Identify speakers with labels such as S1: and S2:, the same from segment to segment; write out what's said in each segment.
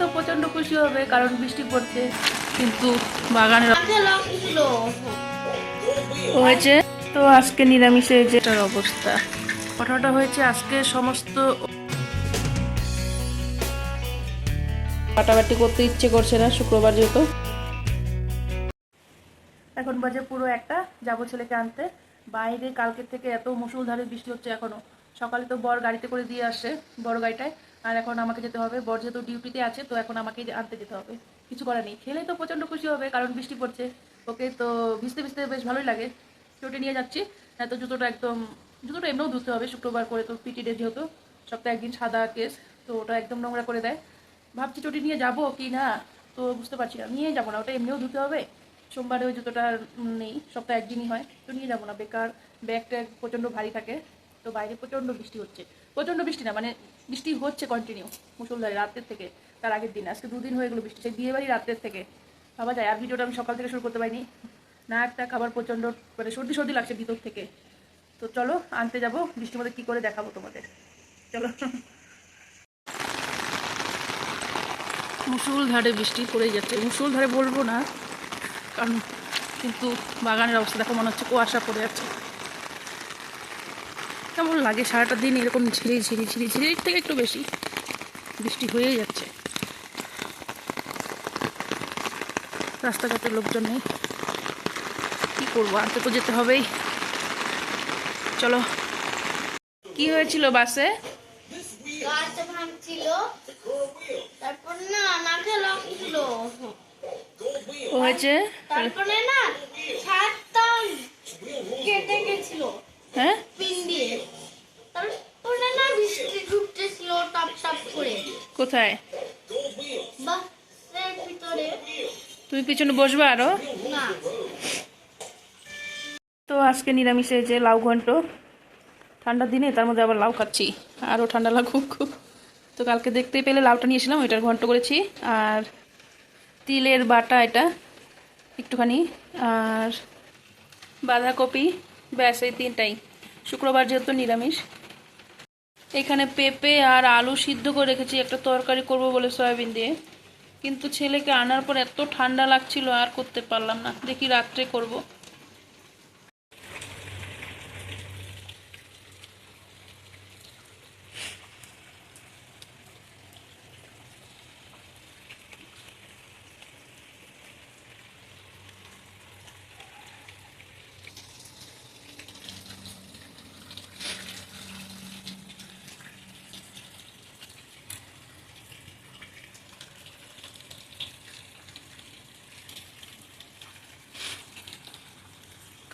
S1: তো প্রচণ্ড খুশি হবে কারণ বৃষ্টি পড়ছে। কিন্তু বাগানের হয়েছে? তো আজকে নিরামিষে যেটার অবস্থা। ঘটনাটা হয়েছে আজকে সমস্ত কাটাবাটি করতে ইচ্ছে করছে না শুক্রবার যেহেতু। এখন বাজে পুরো একটা যাব ছেলেকে আনতে। বাইরে কালকে থেকে এত মুসুলধারে বৃষ্টি হচ্ছে এখনও। সকালে তো বর গাড়িতে করে দিয়ে আসে বড় গাড়িটায়। আর এখন আমাকে যেতে হবে। বর যেহেতু ডিউটিতে আছে, তো এখন আমাকে আনতে যেতে হবে। কিছু করার নেই। খেলে তো প্রচণ্ড খুশি হবে, কারণ বৃষ্টি পড়ছে। ওকে তো ভিজতে ভিজতে বেশ ভালোই লাগে। চটে নিয়ে যাচ্ছি। হ্যাঁ তো জুতোটা একদম, জুতোটা এমনিও ধুতে হবে। শুক্রবার করে তো পিটি ডে যেহেতু। সপ্তাহে একদিন সাদা কেস তো ওটা একদম নোংরা করে দেয়। ভাবছি চটি নিয়ে যাব কি না, তো বুঝতে পারছি না। নিয়ে যাব না, ওটা এমনিও ধুতে হবে। সোমবারে ওই জুতোটা নেই, সপ্তাহে একদিনই হয়। তো নিয়ে যাব না। বেকার ব্যাগটা প্রচণ্ড ভারী থাকে। তো বাইরে প্রচণ্ড বৃষ্টি হচ্ছে। প্রচণ্ড বৃষ্টি না মানে বৃষ্টি হচ্ছে কন্টিনিউ মুসলধারে রাতের থেকে, তার আগের দিন, আজকে দুদিন হয়ে গেলো বৃষ্টি, সেই বিয়ে বাড়ি রাতের থেকে। ভাবা যায়, আর ভিডিওটা আমি সকাল থেকে শুরু করতে পারিনি। না একটা খাবার প্রচণ্ড মানে সর্দি সর্দি লাগছে ভিতর থেকে। তো চলো, আনতে যাব, বৃষ্টির মধ্যে কী করে দেখাবো তোমাদের। চলো। মুসুলধারে বৃষ্টি পড়ে যাচ্ছে। মুসুলধারে বলব না, কারণ কিন্তু বাগানের অবস্থা দেখো, মনে হচ্ছে কুয়াশা পড়ে যাচ্ছে কেমন লাগে? সারাটা দিন এরকম ঝিরি ঝিরি ঝিরি ঝিরির থেকে একটু বেশি বৃষ্টি হয়েই যাচ্ছে। রাস্তাঘাটের লোকজন নেই। কী করব? আনতে তো যেতে হবেই। চলো। কি হয়েছিল বাসে?
S2: তারপর না নাকে লাগছিল
S1: হয়েছে?
S2: তারপরে না ছাদটা কেটে গেছিল।
S1: হ্যাঁ?
S2: পিন দিয়ে তারপরে না বৃষ্টি ঢুকতেছিল টপ টপ করে।
S1: কোথায়?
S2: বাসের ভিতরে।
S1: তুমি পিছনে বসবে আরও?
S2: না।
S1: তো আজকে নিরামিষে যে লাউ ঘন্ট ঠান্ডার দিনে তার মধ্যে আবার লাউ খাচ্ছি আরও ঠান্ডা লাগুক। তো কালকে দেখতে পেলে লাউটা নিয়েছিলাম ওইটার ঘন্ট করেছি। আর তিলের বাটা এটা একটুখানি আর বাঁধাকপি ব্যাস, এই তিনটাই। শুক্রবার যেহেতু নিরামিষ, এখানে পেঁপে আর আলু সিদ্ধ করে রেখেছি, একটা তরকারি করব বলে সয়াবিন দিয়ে। কিন্তু ছেলেকে আনার পর এত ঠান্ডা লাগছিল, আর করতে পারলাম না। দেখি রাত্রে করব।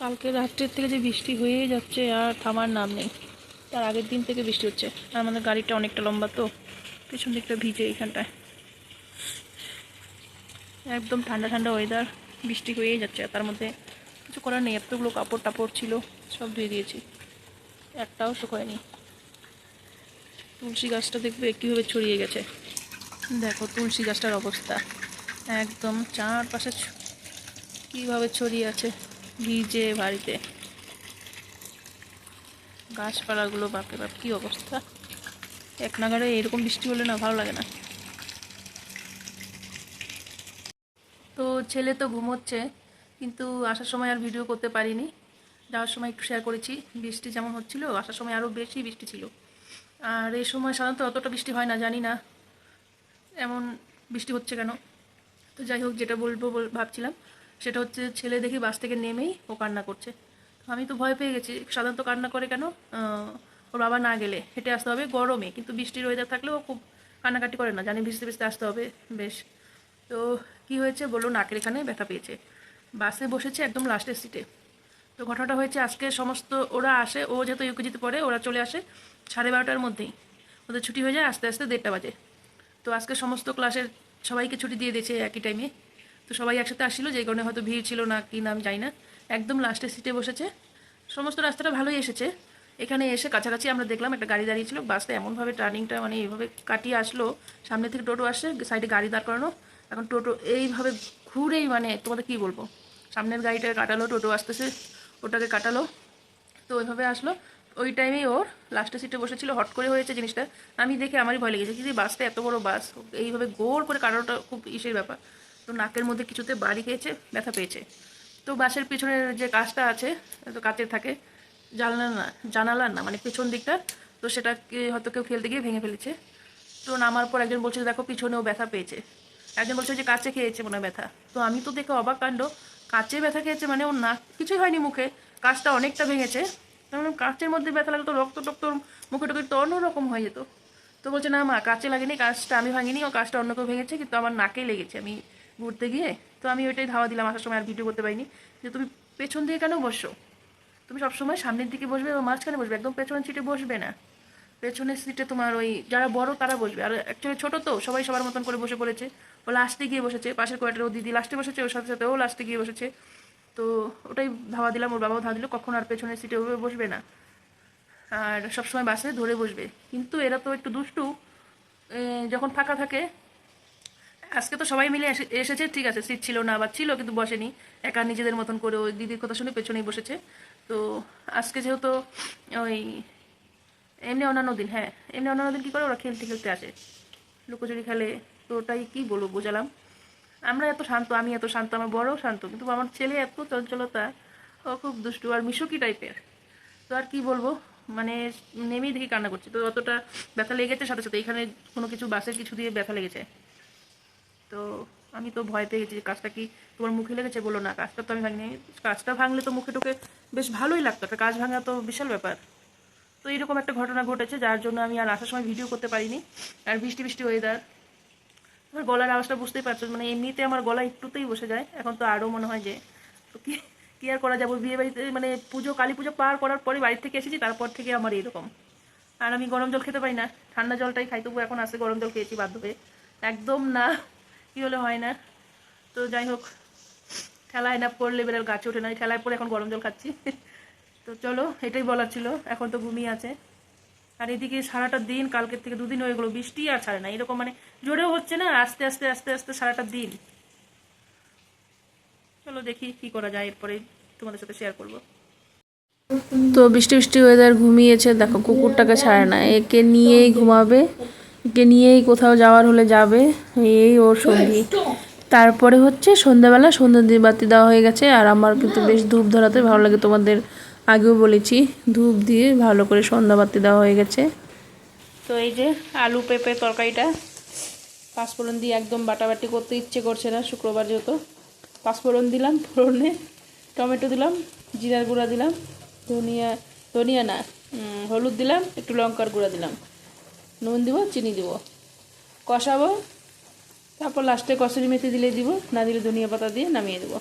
S1: কালকে রাত্রের থেকে যে বৃষ্টি হয়ে যাচ্ছে আর থামার নাম নেই। তার আগের দিন থেকে বৃষ্টি হচ্ছে। আর আমাদের গাড়িটা অনেকটা লম্বা তো, পেছন দিকটা ভিজে এইখানটায়। একদম ঠান্ডা ঠান্ডা ওয়েদার বৃষ্টি হয়েই যাচ্ছে। তার মধ্যে কিছু করার নেই, এতগুলো কাপড় টাপড় ছিল, সব ধুয়ে দিয়েছি। একটাও শুকোয়নি। তুলসী গাছটা দেখবে কীভাবে ছড়িয়ে গেছে। দেখো তুলসী গাছটার অবস্থা। একদম চারপাশে কীভাবে ছড়িয়ে আছে। ভিজে বাড়িতে। গাছপালাগুলো বাপে বাপ, কী অবস্থা? এক নাগারে এরকম বৃষ্টি হলে না ভালো লাগে না। তো ছেলে তো ঘুমোচ্ছে, কিন্তু আসার সময় আর ভিডিও করতে পারিনি। যাওয়ার সময় একটু শেয়ার করেছি, বৃষ্টি যেমন হচ্ছিল, আসার সময় আরও বেশি বৃষ্টি ছিল। আর এই সময় সাধারণত অতটা বৃষ্টি হয় না, জানি না এমন বৃষ্টি হচ্ছে কেন। তো যাই হোক, যেটা বলব বল- ভাবছিলাম। সেটা হচ্ছে ছেলে দেখি বাস থেকে নেমেই ও কান্না করছে। আমি তো ভয় পেয়ে গেছি, সাধারণত কান্না করে কেন? ওর বাবা না গেলে হেঁটে আসতে হবে গরমে, কিন্তু বৃষ্টির ওয়েদার থাকলেও খুব কান্নাকাটি করে না, জানি ভিজতে ভিজতে আসতে হবে, বেশ। তো কি হয়েছে বলল, নাকের এখানে ব্যথা পেয়েছে। বাসে বসেছে একদম লাস্টের সিটে তো ঘটনাটা হয়েছে, আজকে সমস্ত ওরা আসে, ও যেহেতু ইউকেজিতে পড়ে, ওরা চলে আসে সাড়ে বারোটার মধ্যেই। ওদের ছুটি হয়ে যায় আস্তে আস্তে দেড়টা বাজে। তো আজকে সমস্ত ক্লাসের সবাইকে ছুটি দিয়ে দিয়েছে একই টাইমে তো সবাই একসাথে আসছিল যে কারণে হয়তো ভিড় ছিল না কি না, আমি জানি না। একদম লাস্টের সিটে বসেছে। সমস্ত রাস্তাটা ভালোই এসেছে। এখানে এসে কাছাকাছি আমরা দেখলাম একটা গাড়ি দাঁড়িয়েছিল বাসটা এমনভাবে টার্নিংটা মানে এইভাবে কাটিয়ে আসলো। সামনে থেকে টোটো আসছে সাইডে গাড়ি দাঁড় করানো। এখন টোটো এইভাবে ঘুরেই মানে তোমাদের কি বলব? সামনের গাড়িটা কাটালো, টোটো আসতেছে, ওটাকে কাটালো। তো ওইভাবে আসলো। ওই টাইমেই ওর লাস্টের সিটে বসেছিল, হট করে হয়েছে জিনিসটা। আমি দেখে আমারই ভয় লেগেছে কিন্তু বাসটা এত বড় বাস এইভাবে গোল করে কারোটা খুব ইসের ব্যাপার। তো নাকের মধ্যে কিছুতে বাড়ি খেয়েছে ব্যথা পেয়েছে। তো বাসের পিছনের যে কাজটা আছে, তো কাচের থাকে, জানলা না জানালার না মানে পেছন দিকটা, তো সেটা হয়তো কেউ খেলতে গিয়ে ভেঙে ফেলেছে। তো নামার পর একজন বলছে দেখো, পিছনেও ব্যথা পেয়েছে। একজন বলছে যে কাছে খেয়েছে মনে ব্যথা। তো আমি তো দেখে অবাক কাণ্ড। কাছে ব্যথা খেয়েছে মানে ওর না কিছুই হয়নি মুখে। কাজটা অনেকটা ভেঙেছে। কারণ কাচের মধ্যে ব্যথা লাগতো রক্ত টক্ত মুখে টুকে তো অন্যরকম হয়ে যেত। তো বলছে, না মা কাছে লাগেনি, কাজটা আমি ভাঙিনি, ও কাজটা অন্য কেউ ভেঙেছে, কিন্তু আমার নাকেই লেগেছে। আমি ঘুরতে গিয়ে, তো আমি ওইটাই ধাওয়া দিলাম আসার সময় আর ভিডিও করতে পারিনি, যে তুমি পেছন দিকে কেন বসো তুমি সবসময় সামনের দিকে বসবে বা মাঝখানে বসবে, একদম পেছনের সিটে বসবে না। পেছনের সিটে তোমার ওই যারা বড় তারা বসবে, আর অ্যাকচুয়ালি ছোট তো, সবাই সবার মতন করে বসে পড়েছে। ও লাস্টে গিয়ে বসেছে, পাশের কোয়ার্টারে ও দিদি লাস্টে বসেছে, ওর সাথে সাথে ও লাস্টে গিয়ে বসেছে। তো ওটাই ধাওয়া দিলাম, ওর বাবাও ধাওয়া দিল, কখন আর পেছনের সিটে ওভাবে বসবে না। আর সবসময় বাসে ধরে বসবে। কিন্তু এরা তো একটু দুষ্টু যখন ফাঁকা থাকে আজকে তো সবাই মিলে এসে- এসেছে, ঠিক আছে সিট ছিল না বা ছিল, কিন্তু বসেনি। একা নিজেদের মতন করে ওই দিদির কথা শুনে পেছনেই বসেছে। তো আজকে যেহেতু ওই এমনি অন্যান্য দিন হ্যাঁ এমনি অন্যান্য দিন কী করে ওরা খেলতে খেলতে আসে? লুকোচুরি খেলে তো ওটাই কী বলব, বোঝালাম। আমরা এত শান্ত, আমি এত শান্ত, আমার বড়ও শান্ত, কিন্তু আমার ছেলে এত চঞ্চলতা, ও খুব দুষ্টু আর মিশুকি টাইপের। তো আর কি বলব মানে নেমেই দেখি কান্না করছে। তো অতটা ব্যথা লেগেছে সাথে সাথে, এখানে কোনো কিছু বাসের কিছু দিয়ে ব্যথা লেগেছে। তো আমি তো ভয় পেয়ে গেছি কাজটা কি তোমার মুখে লেগেছে বলো না? কাজটা তো আমি ভাঙিনি। কাজটা ভাঙলে তো মুখে টুকে বেশ ভালোই লাগতো। একটা কাজ ভাঙা তো বিশাল ব্যাপার। তো এরকম একটা ঘটনা ঘটেছে, যার জন্য আমি আর আসার সময় ভিডিও করতে পারিনি। আর বৃষ্টি বৃষ্টি ওয়েদার আমার গলার আওয়াজটা বুঝতেই পারছ মানে এমনিতে আমার গলা একটুতেই বসে যায়। এখন তো আরও মনে হয় যে, তো কি কি আর করা যাব? বিয়ে বাড়িতে মানে পুজো, কালী পুজো পার করার পরে বাড়ি থেকে এসেছি, তারপর থেকে আমার এরকম। আর আমি গরম জল খেতে পারি না। ঠান্ডা জলটাই খাই তবু এখন আসে গরম জল খেয়েছি বাধ্য হয়ে। একদম না। কি হলে হয় না? তো যাই হোক ঠেলায় না পড়লে বেড়াল গাছে ওঠে না। ঠেলায় পড়ে এখন গরম জল খাচ্ছি। তো চলো, এটাই বলার ছিল। এখন তো ঘুমিয়ে আছে। আর এদিকে সারাটা দিন, কালকের থেকে দুদিন হয়ে গেলো, বৃষ্টি আর ছাড়ে না। এরকম মানে জোরেও হচ্ছে না, আস্তে আস্তে আস্তে আস্তে সারাটা দিন। চলো দেখি কি করা যায়, এরপরে তোমাদের সাথে শেয়ার করব।
S3: তো বৃষ্টি বৃষ্টি ওয়েদার ঘুমিয়েছে। দেখো, কুকুরটাকে ছাড়ে না। একে নিয়েই ঘুমাবে। একে নিয়েই কোথাও যাওয়ার হলে যাবে এই ওর সঙ্গী। তারপরে হচ্ছে সন্ধ্যাবেলা সন্ধ্যা দিয়ে বাতি দেওয়া হয়ে গেছে আর আমার কিন্তু বেশ ধূপ ধরাতে ভালো লাগে তোমাদের আগেও বলেছি ধূপ দিয়ে ভালো করে সন্ধ্যা বাতি দেওয়া হয়ে গেছে।
S1: তো এই যে আলু পেঁপে তরকারিটা পাঁচফোড়ন দিয়ে একদম বাটাবাটি করতে ইচ্ছে করছে না শুক্রবার যেহেতু। পাঁচফোড়ন দিলাম ফোড়নে টমেটো দিলাম জিরার গুঁড়া দিলাম ধনিয়া ধনিয়া না হলুদ দিলাম একটু লঙ্কার গুঁড়া দিলাম। নুন দিব, চিনি দিব। কষাবো, তারপর লাস্টে কসুরি মেথি দিলে দিব, না দিলে ধনিয়া পাতা দিয়ে নামিয়ে দেবো।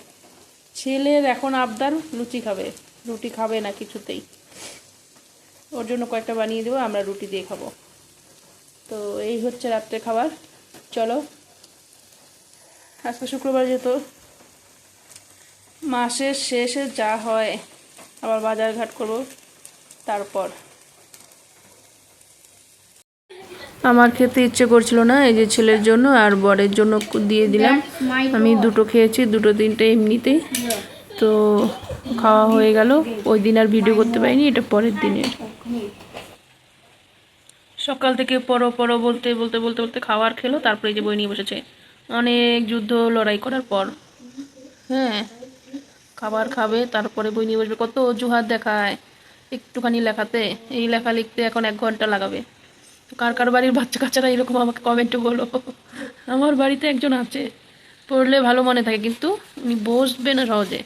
S1: ছেলের এখন আবদার, লুচি খাবে। রুটি খাবে না কিছুতেই। ওর জন্য কয়েকটা বানিয়ে দেবো, আমরা রুটি দিয়ে খাব। তো এই হচ্ছে রাত্রে খাবার। চলো, আজকে শুক্রবার যেত মাসের শেষে যা হয়, আবার বাজার ঘাট করব, তারপর।
S3: আমার খেতে ইচ্ছে করছিল না এই যে ছেলের জন্য আর বরের জন্য দিয়ে দিলাম। আমি দুটো খেয়েছি দুটো তিনটে এমনিতেই তো খাওয়া হয়ে গেল। ওই দিন আর ভিডিও করতে পারিনি এটা পরের দিনের।
S1: সকাল থেকে পরো পরো বলতে বলতে বলতে বলতে খাবার খেলো তারপরে এই যে বই নিয়ে বসেছে। অনেক যুদ্ধ লড়াই করার পর। হ্যাঁ খাবার খাবে তারপরে বই নিয়ে বসবে। কত অজুহাত দেখায় একটুখানি লেখাতে। এই লেখা লিখতে এখন এক ঘণ্টা লাগাবে। কার কার বাড়ির বাচ্চা কাচ্চারা এরকম আমাকে কমেন্টে বলো? আমার বাড়িতে একজন আছে, পড়লে ভালো মনে থাকে, কিন্তু উনি বসবে না সহজে।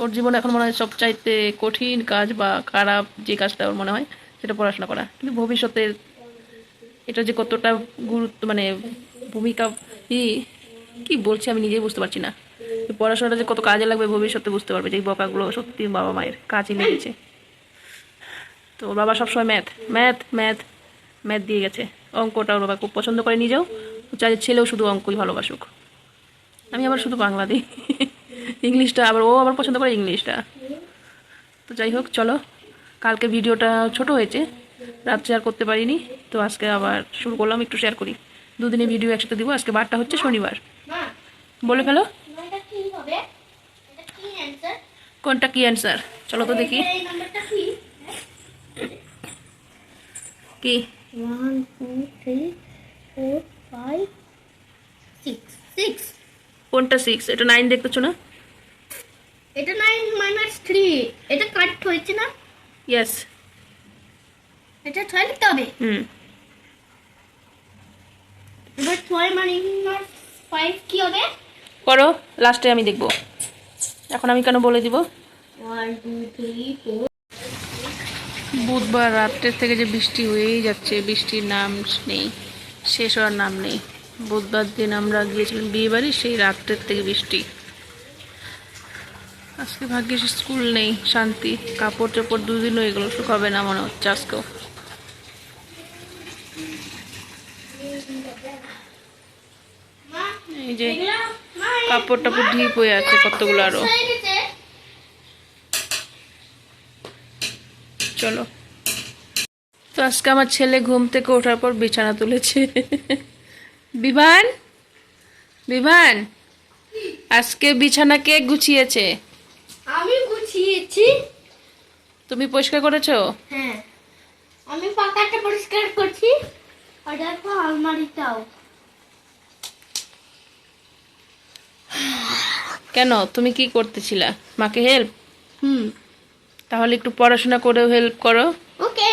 S1: ওর জীবনে এখন মনে হয় সবচাইতে কঠিন কাজ বা খারাপ যে কাজটা ওর মনে হয়, সেটা পড়াশোনা করা। কিন্তু ভবিষ্যতে এটা যে কতটা গুরুত্ব মানে ভূমিকা কি বলছি আমি নিজেই বুঝতে পারছি না। পড়াশোনাটা যে কত কাজে লাগবে ভবিষ্যতে বুঝতে পারবে যে বকাগুলো সত্যি বাবা মায়ের কাজে লেগেছে। তো বাবা সবসময় ম্যাথ ম্যাথ ম্যাথ ম্যাথ দিয়ে গেছে। অঙ্কটা ওর বাবা খুব পছন্দ করে নিজেও। চাই ছেলেও শুধু অঙ্কই ভালোবাসুক। আমি আবার শুধু বাংলা দিই। ইংলিশটা আবার ও আবার পছন্দ করে ইংলিশটা। তো যাই হোক চলো। কালকে ভিডিওটা ছোট হয়েছে। রাত শেয়ার করতে পারিনি। তো আজকে আবার শুরু করলাম একটু শেয়ার করি। দুদিনে ভিডিও একসাথে দিব। আজকে বারটা হচ্ছে শনিবার। বলে ফেলো। কোনটা কি অ্যান্সার চলো তো দেখি।
S2: কি? One two three four five six six
S1: কোনটা সিক্স এটা নাইন দেখতেছো না?
S2: এটা নাইন মাইনাস থ্রি এটা কাট হয়েছে না?
S1: ইয়েস
S2: এটা ছয় লিখতে হবে
S1: হুম।
S2: এবার ছয় মাইনাস ফাইভ কি হবে?
S1: করো লাস্টে আমি দেখব। এখন আমি কেন বলে দিব?
S2: ওয়ান টু থ্রি ফোর
S1: বুধবার রাত্রের থেকে যে বৃষ্টি হয়েই যাচ্ছে, বৃষ্টির নাম নেই, শেষ হওয়ার নাম নেই। বুধবার দিন আমরা গিয়েছিলাম বিয়ে বাড়ি সেই রাত্রের থেকে বৃষ্টি। আজকে ভাগ্যিস স্কুল নেই, শান্তি কাপড় চোপড় দুদিন হয়ে গেলো শুকাবে না মনে হচ্ছে আজকেও। এই যে কাপড় টাপড় ঢিপ হয়ে আছে কতগুলো আরও
S2: হয়ে গেছে।
S1: চলো। তো আজকে আমার ছেলে ঘুম থেকে ওঠার পর বিছানা তুলেছে। বিভান? বিভান? আজকে বিছানা কে গুছিয়েছে?
S2: আমি গুছিয়েছি।
S1: তুমি পরিষ্কার করেছ?
S2: হ্যাঁ। আমি পাকাটা পরিষ্কার করছি। আর দেখো আলমারিটাও।
S1: কেন? তুমি কি করতেছিলা? মাকে হেল্প
S2: হুম।
S1: তাহলে একটু পড়াশোনা করেও হেল্প করো।
S2: ওকে